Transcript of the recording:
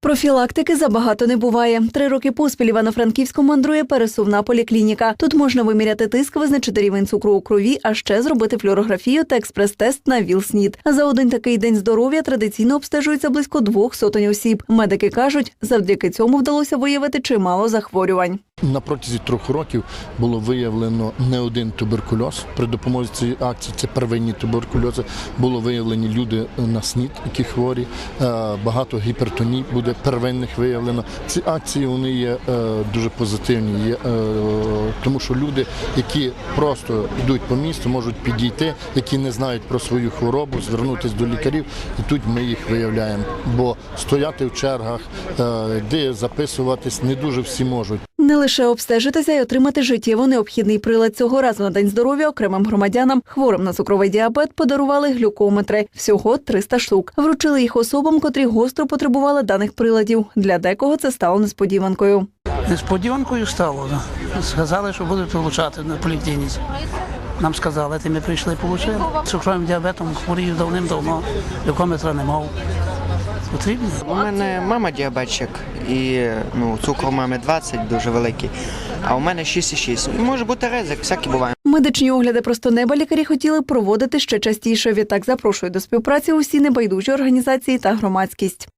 Профілактики забагато не буває. Три роки поспіль Івано-Франківську мандрує пересувна поліклініка. Тут можна виміряти тиск, визначити рівень цукру у крові, а ще зробити флюорографію та експрес-тест на ВІЛ-СНІД. За один такий день здоров'я традиційно обстежується близько двох сотень осіб. Медики кажуть, завдяки цьому вдалося виявити чимало захворювань. На протязі трьох років було виявлено не один туберкульоз. При допомозі цієї акції це первинні туберкульози. Було виявлені люди на СНІД, які хворі. Е, Багато гіпертоній буде первинних виявлено. Ці акції вони є е, дуже позитивні, є, е, тому що люди, які просто йдуть по місту, можуть підійти, які не знають про свою хворобу, звернутися до лікарів, і тут ми їх виявляємо. Бо стояти в чергах, де записуватись, не дуже всі можуть. Не лише обстежитися й отримати життєво необхідний прилад цього разу на день здоров'я окремим громадянам, хворим на цукровий діабет, подарували глюкометри. Всього 300 штук. Вручили їх особам, котрі гостро потребували даних приладів. Для декого це стало несподіванкою. Несподіванкою стало. Сказали, що будуть отримати на поліклініці. Нам сказали, ти ми прийшли і отримали. Цукровим діабетом хворію давним-давно, лікометра не мав. Потрібно. У мене мама діабетчик і ну, цукор у мами 20 дуже великий, а у мене 6,6. Може бути ризик, всякі буває. Медичні огляди просто неба лікарі хотіли проводити ще частіше. Відтак запрошують до співпраці усі небайдужі організації та громадськість.